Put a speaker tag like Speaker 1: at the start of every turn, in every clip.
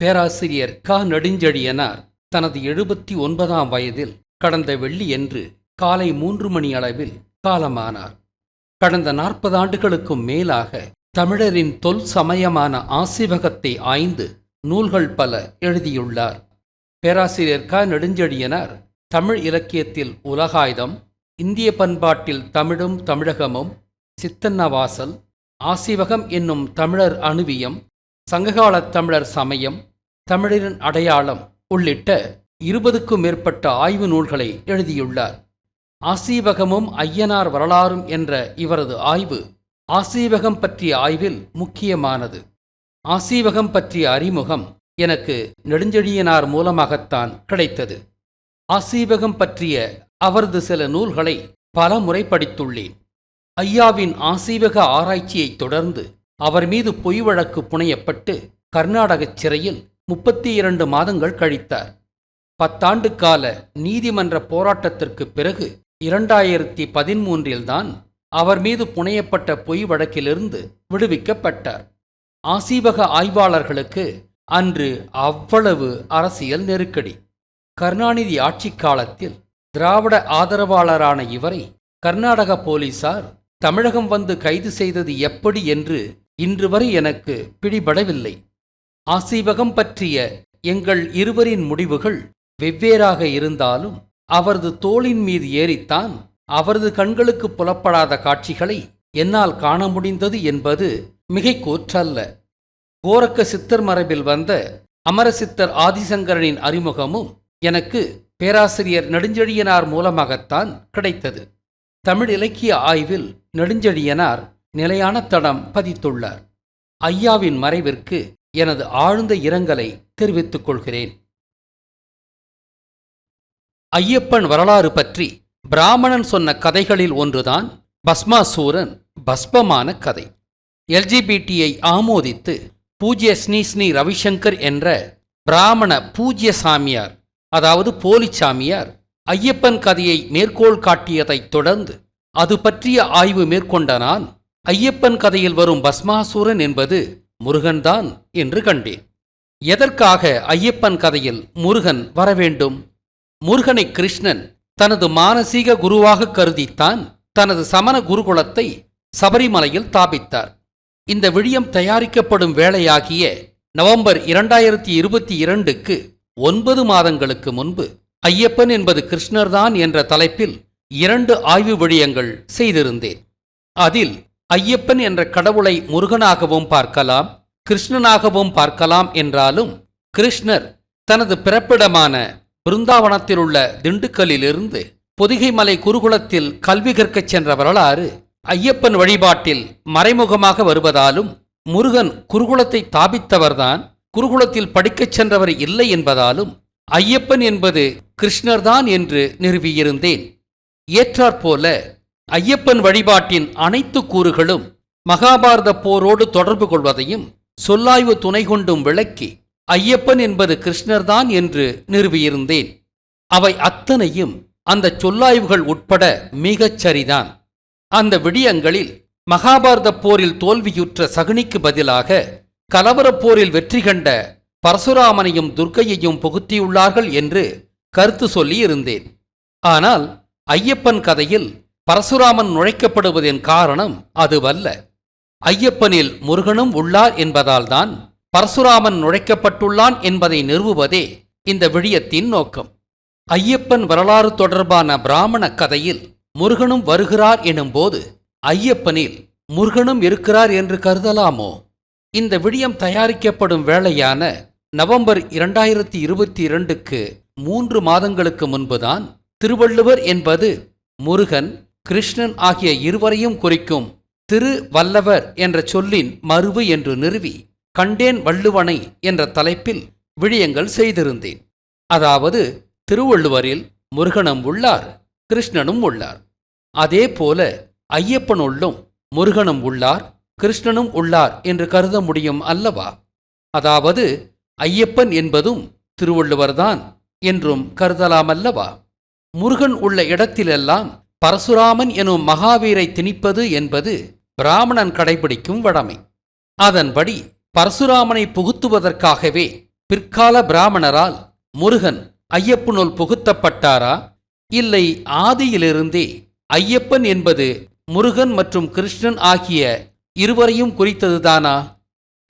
Speaker 1: பேராசிரியர் க. நெடுஞ்செழியனார் தனது எழுபத்தி ஒன்பதாம் வயதில் கடந்த வெள்ளியன்று காலை மூன்று மணி அளவில் காலமானார். கடந்த நாற்பது ஆண்டுகளுக்கும் மேலாக தமிழரின் தொல் சமயமான ஆசிவகத்தை ஆய்ந்து நூல்கள் பல எழுதியுள்ளார். பேராசிரியர் க. நெடுஞ்செழியனார் தமிழ் இலக்கியத்தில் உலகாயுதம் இந்திய பண்பாட்டில் தமிழும் தமிழகமும் சித்தன்னவாசல் ஆசிவகம் என்னும் தமிழர் அணுவியம் சங்ககாலத் தமிழர் சமயம் தமிழரின் அடையாளம் உள்ளிட்ட இருபதுக்கும் மேற்பட்ட ஆய்வு நூல்களை எழுதியுள்ளார். ஆசீவகமும் ஐயனார் வரலாறும் என்ற இவரது ஆய்வு ஆசீவகம் பற்றிய ஆய்வில் முக்கியமானது. ஆசீவகம் பற்றிய அறிமுகம் எனக்கு நெடுஞ்செழியனார் மூலமாகத்தான் கிடைத்தது. ஆசீவகம் பற்றிய அவரது சில நூல்களை பல முறை படித்துள்ளேன். ஐயாவின் ஆசீவக ஆராய்ச்சியைத் தொடர்ந்து அவர் மீது பொய் வழக்கு புனையப்பட்டு கர்நாடகச் சிறையில் முப்பத்தி இரண்டு மாதங்கள் கழித்தார். பத்தாண்டு கால நீதிமன்ற போராட்டத்திற்கு பிறகு இரண்டாயிரத்தி பதிமூன்றில்தான் அவர் மீது புனையப்பட்ட பொய் வழக்கிலிருந்து விடுவிக்கப்பட்டார். ஆசீவக ஆய்வாளர்களுக்கு அன்று அவ்வளவு அரசியல் நெருக்கடி. கருணாநிதி ஆட்சிக் காலத்தில் திராவிட ஆதரவாளரான இவரை கர்நாடக போலீசார் தமிழகம் வந்து கைது செய்தது எப்படி என்று இன்று வரை எனக்கு பிடிபடவில்லை. ஆசீவகம் பற்றிய எங்கள் இருவரின் முடிவுகள் வெவ்வேறாக இருந்தாலும் அவரது தோளின் மீது ஏறித்தான் அவரது கண்களுக்கு புலப்படாத காட்சிகளை என்னால் காண முடிந்தது என்பது மிகைக்கூற்றல்ல கோரக்க சித்தர் மரபில் வந்த அமரசித்தர் ஆதிசங்கரனின் அறிமுகமும் எனக்கு பேராசிரியர் நெடுஞ்செழியனார் மூலமாகத்தான் கிடைத்தது. தமிழ் இலக்கிய ஆய்வில் நெடுஞ்செழியனார் நிலையான தடம் பதித்துள்ளார். ஐயாவின் மறைவிற்கு எனது ஆழ்ந்த இரங்கலை தெரிவித்துக் கொள்கிறேன். ஐயப்பன் வரலாறு பற்றி பிராமணன் சொன்ன கதைகளில் ஒன்றுதான் பஸ்மாசூரன் பஸ்பமான கதை. எல்ஜிபிடியை ஆமோதித்து பூஜ்ய ஸ்ரீ ஸ்ரீ ரவிசங்கர் என்ற பிராமண பூஜ்ய சாமியார் அதாவது போலி சாமியார் ஐயப்பன் கதையை மேற்கோள் காட்டியதைத் தொடர்ந்து அது பற்றிய ஆய்வு மேற்கொண்ட நான் ஐயப்பன் கதையில் வரும் பஸ்மாசூரன் என்பது முருகன்தான் என்று கண்டேன். எதற்காக ஐயப்பன் கதையில் முருகன் வரவேண்டும்? முருகனை கிருஷ்ணன் தனது மானசீக குருவாக கருதித்தான் தனது சமண குருகுலத்தை சபரிமலையில் தாபித்தார். இந்த விழியம் தயாரிக்கப்படும் வேளையாகிய நவம்பர் இரண்டாயிரத்தி இருபத்தி இரண்டுக்கு ஒன்பது மாதங்களுக்கு முன்பு ஐயப்பன் என்பது கிருஷ்ணர்தான் என்ற தலைப்பில் இரண்டு ஆய்வு விழியங்கள் செய்திருந்தேன். அதில் ஐயப்பன் என்ற கடவுளை முருகனாகவும் பார்க்கலாம் கிருஷ்ணனாகவும் பார்க்கலாம் என்றாலும் கிருஷ்ணர் தனது பிறப்பிடமான பிருந்தாவனத்தில் உள்ள திண்டுக்கல்லிலிருந்து பொதிகைமலை குருகுலத்தில் கல்வி கற்கச் சென்ற வரலாறு ஐயப்பன் வழிபாட்டில் மறைமுகமாக வருவதாலும் முருகன் குருகுலத்தை தாபித்தவர்தான் குருகுலத்தில் படிக்கச் சென்றவர் இல்லை என்பதாலும் ஐயப்பன் என்பது கிருஷ்ணர்தான் என்று நிறுவியிருந்தேன். ஏற்றாற்போல ஐயப்பன் வழிபாட்டின் அனைத்து கூறுகளும் மகாபாரத போரோடு தொடர்பு கொள்வதையும் சொல்லாய்வு துணை கொண்டும் விளக்கி ஐயப்பன் என்பது கிருஷ்ணர்தான் என்று நிறுவியிருந்தேன். அவை அத்தனையும் அந்த சொல்லாய்வுகள் உட்பட மிகச் சரிதான். அந்த விடியங்களில் மகாபாரத போரில் தோல்வியுற்ற சகுனிக்கு பதிலாக கலவரப் போரில் வெற்றி கண்ட பரசுராமனையும் துர்க்கையையும் புகுத்தியுள்ளார்கள் என்று கருத்து சொல்லி இருந்தேன் ஆனால் ஐயப்பன் கதையில் பரசுராமன் நுழைக்கப்படுவதின் காரணம் அதுவல்ல. ஐயப்பனில் முருகனும் உள்ளார் என்பதால்தான் பரசுராமன் நுழைக்கப்பட்டுள்ளான் என்பதை நிறுவுவதே இந்த விழியத்தின் நோக்கம். ஐயப்பன் வரலாறு தொடர்பான பிராமண கதையில் முருகனும் வருகிறார் எனும்போது ஐயப்பனில் முருகனும் இருக்கிறார் என்று கருதலாமோ? இந்த விடியம் தயாரிக்கப்படும் வேளையான நவம்பர் இரண்டாயிரத்தி இருபத்தி இரண்டுக்கு மூன்று மாதங்களுக்கு முன்புதான் திருவள்ளுவர் என்பது முருகன் கிருஷ்ணன் ஆகிய இருவரையும் குறிக்கும் திரு வல்லவர் என்ற சொல்லின் மறுவு என்று நிறுவி கண்டேன் வள்ளுவனை என்ற தலைப்பில் விழியங்கள் செய்திருந்தேன். அதாவது திருவள்ளுவரில் முருகனும் உள்ளார் கிருஷ்ணனும் உள்ளார். அதே போல ஐயப்பனுள்ளும் முருகனும் உள்ளார் கிருஷ்ணனும் உள்ளார் என்று கருத முடியும் அல்லவா? அதாவது ஐயப்பன் என்பதும் திருவள்ளுவர்தான் என்றும் கருதலாமல்லவா? முருகன் உள்ள இடத்திலெல்லாம் பரசுராமன் எனும் மகாவீரை திணிப்பது என்பது பிராமணன் கடைபிடிக்கும் வடமை. அதன்படி பரசுராமனை புகுத்துவதற்காகவே பிற்கால பிராமணரால் முருகன் ஐயப்பனுள் புகுத்தப்பட்டாரா? இல்லை ஆதியிலிருந்தே ஐயப்பன் என்பது முருகன் மற்றும் கிருஷ்ணன் ஆகிய இருவரையும் குறித்ததுதானா?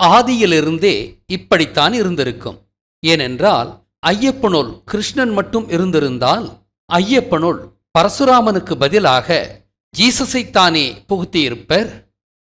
Speaker 1: ஆதியிலிருந்தே இப்படித்தான் இருந்திருக்கும். ஏனென்றால் ஐயப்பனுள் கிருஷ்ணன் மட்டும் இருந்திருந்தால் ஐயப்பனுள் பரசுராமனுக்கு பதிலாக ஜீசஸைத்தானே புகுத்தியிருப்பர்.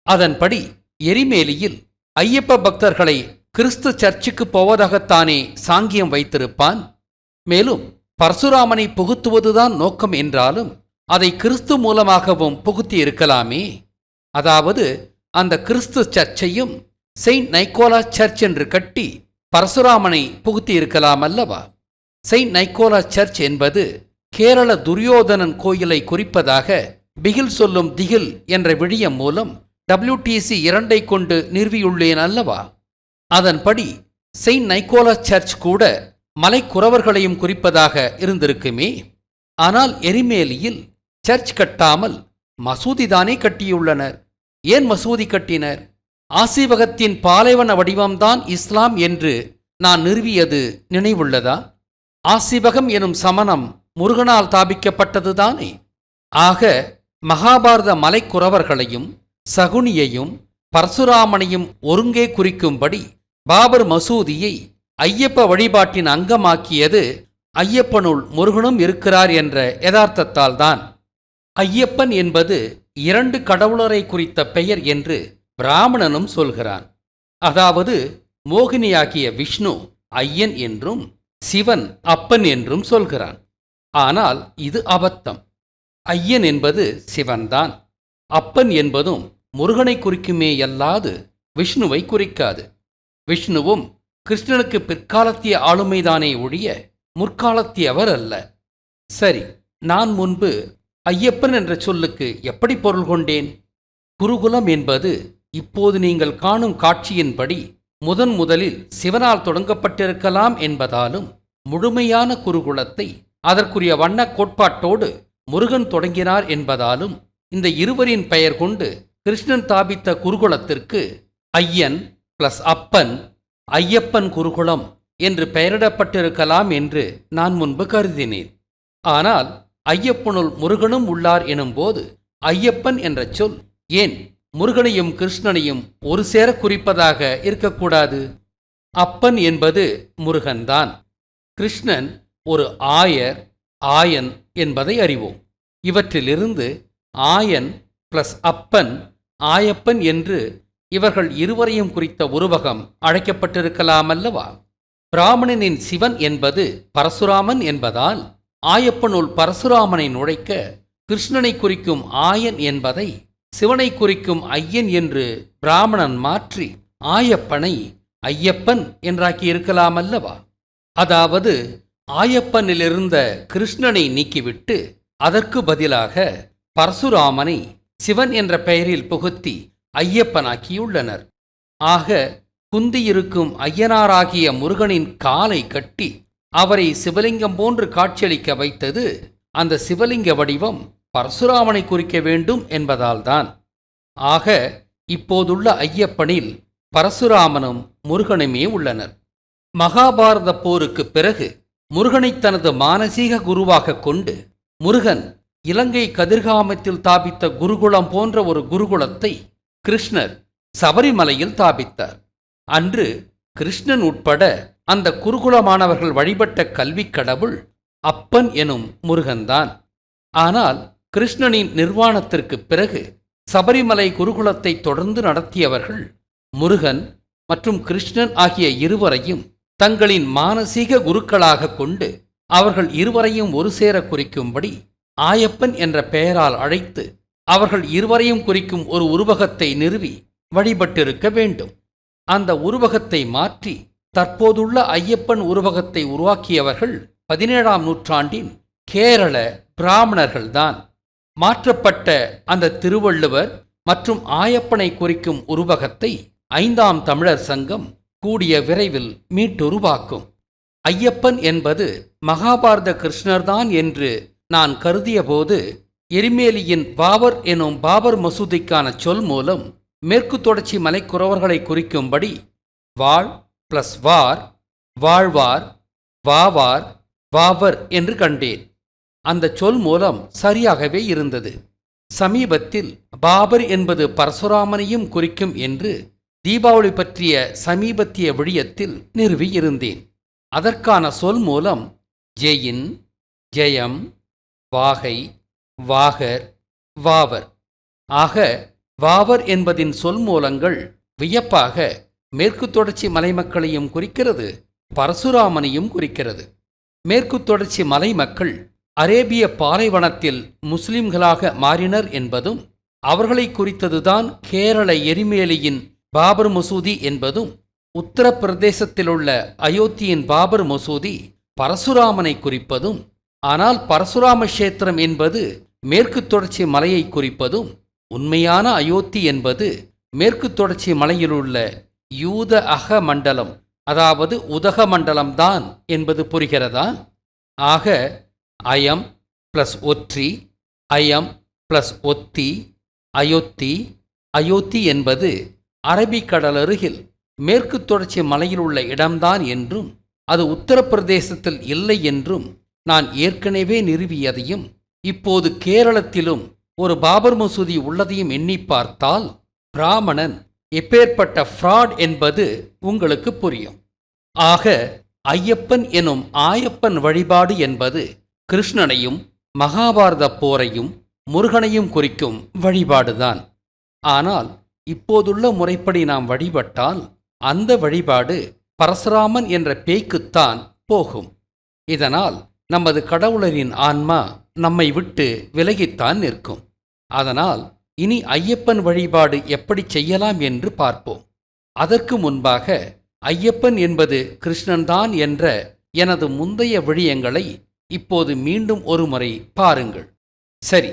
Speaker 1: அதன்படி எரிமேலியில் ஐயப்ப பக்தர்களை கிறிஸ்து சர்ச்சுக்கு போவதாகத்தானே சாங்கியம் வைத்திருப்பான்? மேலும் பரசுராமனை புகுத்துவதுதான் நோக்கம் என்றாலும் அதை கிறிஸ்து மூலமாகவும் புகுத்தி இருக்கலாமே அதாவது அந்த கிறிஸ்து சர்ச்சையும் செயின்ட் நைக்கோலா சர்ச் என்று கட்டி பரசுராமனை புகுத்தி இருக்கலாம் அல்லவா செயின்ட் நைக்கோலா சர்ச் என்பது கேரள துரியோதனன் கோயிலை குறிப்பதாக பிகில் சொல்லும் திகில் என்ற விழியம் மூலம் டபிள்யூடிசி இரண்டை கொண்டு நிறுவியுள்ளேன் அல்லவா? அதன்படி செயின்ட் நைக்கோலஸ் சர்ச் கூட மலைக்குறவர்களையும் குறிப்பதாக இருந்திருக்குமே. ஆனால் எரிமேலியில் சர்ச் கட்டாமல் மசூதி தானே கட்டியுள்ளனர். ஏன் மசூதி கட்டினர்? ஆசீவகத்தின் பாலைவன வடிவம்தான் இஸ்லாம் என்று நான் நிறுவியது நினைவுள்ளதா? ஆசிவகம் எனும் சமணம் முருகனால் தாபிக்கப்பட்டதுதானே? ஆக மகாபாரத மலைக்குறவர்களையும் சகுனியையும் பரசுராமனையும் ஒருங்கே குறிக்கும்படி பாபர் மசூதியை ஐயப்ப வழிபாட்டின் அங்கமாக்கியது ஐயப்பனுள் முருகனும் இருக்கிறார் என்ற யதார்த்தத்தால்தான். ஐயப்பன் என்பது இரண்டு கடவுளரை குறித்த பெயர் என்று பிராமணனும் சொல்கிறான். அதாவது மோகினியாகிய விஷ்ணு ஐயன் என்றும் சிவன் அப்பன் என்றும் சொல்கிறான். ஆனால் இது அபத்தம். ஐயன் என்பது சிவன்தான். அப்பன் என்பதும் முருகனை குறிக்குமே அல்லாது விஷ்ணுவை குறிக்காது. விஷ்ணுவும் கிருஷ்ணனுக்கு பிற்காலத்திய ஆளுமைதானே ஒழிய முற்காலத்தியவர் அல்ல. சரி நான் முன்பு ஐயப்பன் என்ற சொல்லுக்கு எப்படி பொருள் கொண்டேன்? குருகுலம் என்பது இப்போது நீங்கள் காணும் காட்சியின்படி முதன் முதலில் சிவனால் தொடங்கப்பட்டிருக்கலாம் என்பதாலும் முழுமையான குருகுலத்தை அதற்குரிய வண்ணக் கோட்பாட்டோடு முருகன் தொடங்கினார் என்பதாலும் இந்த இருவரின் பெயர் கொண்டு கிருஷ்ணன் தாபித்த குருகுலத்திற்கு ஐயன் பிளஸ் அப்பன் ஐயப்பன் குருகுலம் என்று பெயரிடப்பட்டிருக்கலாம் என்று நான் முன்பு கருதினேன். ஆனால் ஐயப்பனுள் முருகனும் உள்ளார் எனும்போது ஐயப்பன் என்ற சொல் ஏன் முருகனையும் கிருஷ்ணனையும் ஒரு சேர குறிப்பதாக இருக்கக்கூடாது? அப்பன் என்பது முருகன்தான். கிருஷ்ணன் ஒரு ஆயர் ஆயன் என்பதை அறிவோம். இவற்றிலிருந்து ஆயன் பிளஸ் அப்பன் ஆயப்பன் என்று இவர்கள் இருவரையும் குறித்த உருவகம் அழைக்கப்பட்டிருக்கலாமல்லவா? பிராமணனின் சிவன் என்பது பரசுராமன் என்பதால் ஆயப்பனுள் பரசுராமனை நுழைக்க கிருஷ்ணனை குறிக்கும் ஆயன் என்பதை சிவனை குறிக்கும் ஐயன் என்று பிராமணன் மாற்றி ஆயப்பனை ஐயப்பன் என்றாக்கி இருக்கலாமல்லவா அதாவது ஆயப்பனிலிருந்த கிருஷ்ணனை நீக்கிவிட்டு அதற்கு பதிலாக பரசுராமனை சிவன் என்ற பெயரில் புகுத்தி ஐயப்பனாக்கியுள்ளனர். ஆக குந்தியிருக்கும் ஐயனாராகிய முருகனின் காலை கட்டி அவரை சிவலிங்கம் போன்று காட்சியளிக்க வைத்தது அந்த சிவலிங்க வடிவம் பரசுராமனை குறிக்க வேண்டும் என்பதால்தான். ஆக இப்போதுள்ள ஐயப்பனில் பரசுராமனும் முருகனுமே உள்ளனர். மகாபாரத போருக்கு பிறகு முருகனை தனது மானசீக குருவாக கொண்டு முருகன் இலங்கை கதிர்காமத்தில் தாபித்த குருகுலம் போன்ற ஒரு குருகுலத்தை கிருஷ்ணர் சபரிமலையில் தாபித்தார். அன்று கிருஷ்ணன் உட்பட அந்த குருகுலமானவர்கள் வழிபட்ட கல்விக் கடவுள் அப்பன் எனும் முருகன்தான் ஆனால் கிருஷ்ணனின் நிர்வாணத்திற்குப் பிறகு சபரிமலை குருகுலத்தை தொடர்ந்து நடத்தியவர்கள் முருகன் மற்றும் கிருஷ்ணன் ஆகிய இருவரையும் தங்களின் மானசீக குருக்களாக கொண்டு அவர்கள் இருவரையும் ஒரு சேர குறிக்கும்படி ஆயப்பன் என்ற பெயரால் அழைத்து அவர்கள் இருவரையும் குறிக்கும் ஒரு உருவகத்தை நிறுவி வழிபட்டிருக்க வேண்டும். அந்த உருவகத்தை மாற்றி தற்போதுள்ள ஐயப்பன் உருவகத்தை உருவாக்கியவர்கள் பதினேழாம் நூற்றாண்டின் கேரள பிராமணர்கள்தான். மாற்றப்பட்ட அந்த திருவள்ளுவர் மற்றும் ஆயப்பனை குறிக்கும் உருவகத்தை ஐந்தாம் தமிழர் சங்கம் கூடிய விரைவில் மீட்டுருவாக்கும். ஐயப்பன் என்பது மகாபாரத கிருஷ்ணர்தான் என்று நான் கருதியபோது எரிமேலியின் பாபர் எனும் பாபர் மசூதிக்கான சொல் மூலம் மேற்கு தொடர்ச்சி மலைக்குறவர்களை குறிக்கும்படி வாழ் பிளஸ் வார் வாழ்வார் வாவார் வாவர் என்று கண்டேன். அந்த சொல் மூலம் சரியாகவே இருந்தது. சமீபத்தில் பாபர் என்பது பரசுராமனையும் குறிக்கும் என்று தீபாவளி பற்றிய சமீபத்திய விழியத்தில் நிறுவியிருந்தேன். அதற்கான சொல் மூலம் ஜெயின் ஜெயம் வாகை வாகர் வாவர். ஆக வாவர் என்பதின் சொல் மூலங்கள் வியப்பாக மேற்கு தொடர்ச்சி மலை மக்களையும் குறிக்கிறது பரசுராமனையும் குறிக்கிறது. மேற்கு தொடர்ச்சி மலை மக்கள் அரேபிய பாலைவனத்தில் முஸ்லிம்களாக மாறினர் என்பதும் அவர்களை குறித்ததுதான் கேரள எரிமேலியின் பாபர் மசூதி என்பதும் உத்தரப்பிரதேசத்திலுள்ள அயோத்தியின் பாபர் மசூதி பரசுராமனை குறிப்பதும் ஆனால் பரசுராம கஷேத்திரம் என்பது மேற்கு தொடர்ச்சி மலையை குறிப்பதும் உண்மையான அயோத்தி என்பது மேற்கு தொடர்ச்சி மலையிலுள்ள யூத அக மண்டலம் அதாவது உதக மண்டலம்தான் என்பது புரிகிறதா? ஆக அயம் பிளஸ் ஒற்றி அயம் பிளஸ் ஒத்தி அயோத்தி அயோத்தி என்பது அரபிக்கடல் அருகில் மேற்கு தொடர்ச்சி மலையில் உள்ள இடம்தான் என்றும் அது உத்தரப்பிரதேசத்தில் இல்லை என்றும் நான் ஏற்கனவே நிறுவியதையும் இப்போது கேரளத்திலும் ஒரு பாபர் மசூதி உள்ளதையும் எண்ணி பார்த்தால் பிராமணன் எப்பேற்பட்ட ஃப்ராட் என்பது உங்களுக்கு புரியும். ஆக ஐயப்பன் எனும் ஆயப்பன் வழிபாடு என்பது கிருஷ்ணனையும் மகாபாரத போரையும் முருகனையும் குறிக்கும் வழிபாடுதான். ஆனால் இப்போதுள்ள முறைப்படி நாம் வழிபட்டால் அந்த வழிபாடு பரசுராமன் என்ற பேய்க்குத்தான் போகும். இதனால் நமது கடவுளரின் ஆன்மா நம்மை விட்டு விலகித்தான் நிற்கும். அதனால் இனி ஐயப்பன் வழிபாடு எப்படி செய்யலாம் என்று பார்ப்போம். அதற்கு முன்பாக ஐயப்பன் என்பது கிருஷ்ணன்தான் என்ற எனது முந்தைய விழியங்களை இப்போது மீண்டும் ஒருமுறை பாருங்கள். சரி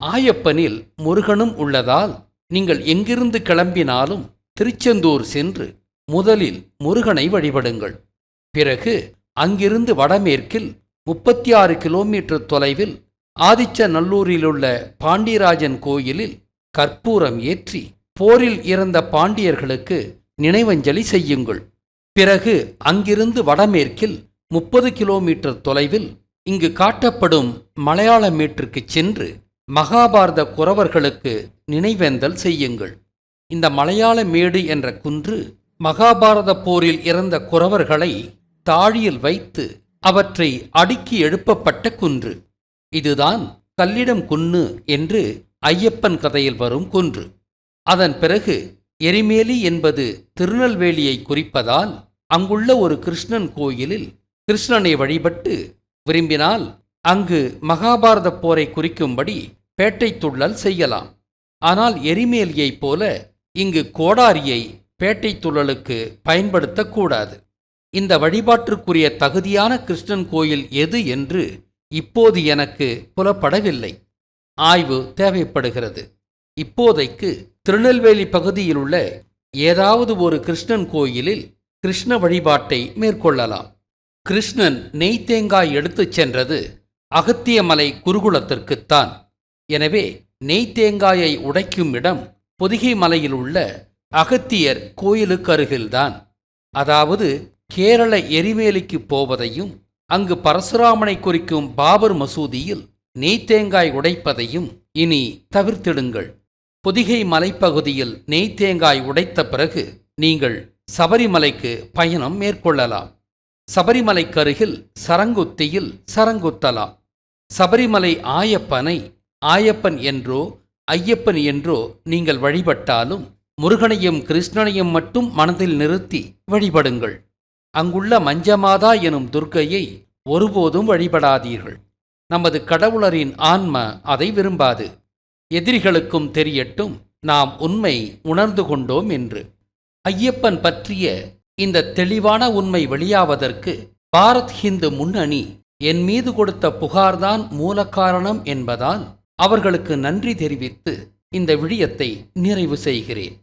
Speaker 1: ஆயப்பனில் முருகனும் உள்ளதால் நீங்கள் எங்கிருந்து கிளம்பினாலும் திருச்செந்தூர் சென்று முதலில் முருகனை வழிபடுங்கள். பிறகு அங்கிருந்து வடமேற்கில் முப்பத்தி ஆறு கிலோமீட்டர் தொலைவில் ஆதிச்சநல்லூரிலுள்ள பாண்டியராஜன் கோயிலில் கற்பூரம் ஏற்றி போரில் இறந்த பாண்டியர்களுக்கு நினைவஞ்சலி செய்யுங்கள். பிறகு அங்கிருந்து வடமேற்கில் முப்பது கிலோமீட்டர் தொலைவில் இங்கு காட்டப்படும் மலையாள மேட்டிற்குச் சென்று மகாபாரத குறவர்களுக்கு நினைவேந்தல் செய்யுங்கள். இந்த மலையாள மேடு என்ற குன்று மகாபாரத போரில் இறந்த குறவர்களை தாழியில் வைத்து அவற்றை அடுக்கி எழுப்பப்பட்ட குன்று. இதுதான் கல்லிடம் குன்னு என்று ஐயப்பன் கதையில் வரும் குன்று. அதன் பிறகு எரிமேலி என்பது திருநெல்வேலியை குறிப்பதால் அங்குள்ள ஒரு கிருஷ்ணன் கோயிலில் கிருஷ்ணனை வழிபட்டு விரும்பினால் அங்கு மகாபாரத போரை குறிக்கும்படி பேட்டை துள்ளல் செய்யலாம். ஆனால் எரிமேலியைப் போல இங்கு கோடாரியை பேட்டை துள்ளலுக்கு பயன்படுத்தக்கூடாது இந்த வழிபாட்டிற்குரிய தகுதியான கிருஷ்ணன் கோயில் எது என்று இப்போது எனக்கு புலப்படவில்லை. ஆய்வு தேவைப்படுகிறது. இப்போதைக்கு திருநெல்வேலி பகுதியிலுள்ள ஏதாவது ஒரு கிருஷ்ணன் கோயிலில் கிருஷ்ண வழிபாட்டை மேற்கொள்ளலாம். கிருஷ்ணன் நெய் தேங்காய் எடுத்துச் சென்றது அகத்தியமலை குருகுலத்திற்குத்தான் எனவே நெய் தேங்காயை உடைக்கும் இடம் பொதிகை மலையில் உள்ள அகத்தியர் கோயிலுக்கு அருகில்தான். அதாவது கேரள எரிவேலிக்கு போவதையும் அங்கு பரசுராமனை குறிக்கும் பாபர் மசூதியில் நெய் தேங்காய் உடைப்பதையும் இனி தவிர்த்திடுங்கள். பொதிகை மலைப்பகுதியில் நெய் தேங்காய் உடைத்த பிறகு நீங்கள் சபரிமலைக்கு பயணம் மேற்கொள்ளலாம். சபரிமலைக்கு அருகில் சரங்குத்தியில் சரங்குத்தலாம். சபரிமலை ஆயப்பனை ஆயப்பன் என்றோ ஐயப்பன் என்றோ நீங்கள் வழிபட்டாலும் முருகனையும் கிருஷ்ணனையும் மட்டும் மனதில் நிறுத்தி வழிபடுங்கள். அங்குள்ள மஞ்சமாதா எனும் துர்க்கையை ஒருபோதும் வழிபடாதீர்கள். நமது கடவுளரின் ஆன்ம அதை விரும்பாது. எதிரிகளுக்கும் தெரியட்டும் நாம் உண்மை உணர்ந்து கொண்டோம் என்று. ஐயப்பன் பற்றிய இந்த தெளிவான உண்மை வெளியாவதற்கு பாரத் ஹிந்து முன்னணி என் மீது கொடுத்த புகார்தான் மூல காரணம் என்பதால் அவர்களுக்கு நன்றி தெரிவித்து இந்த விடயத்தை நிறைவு செய்கிறேன்.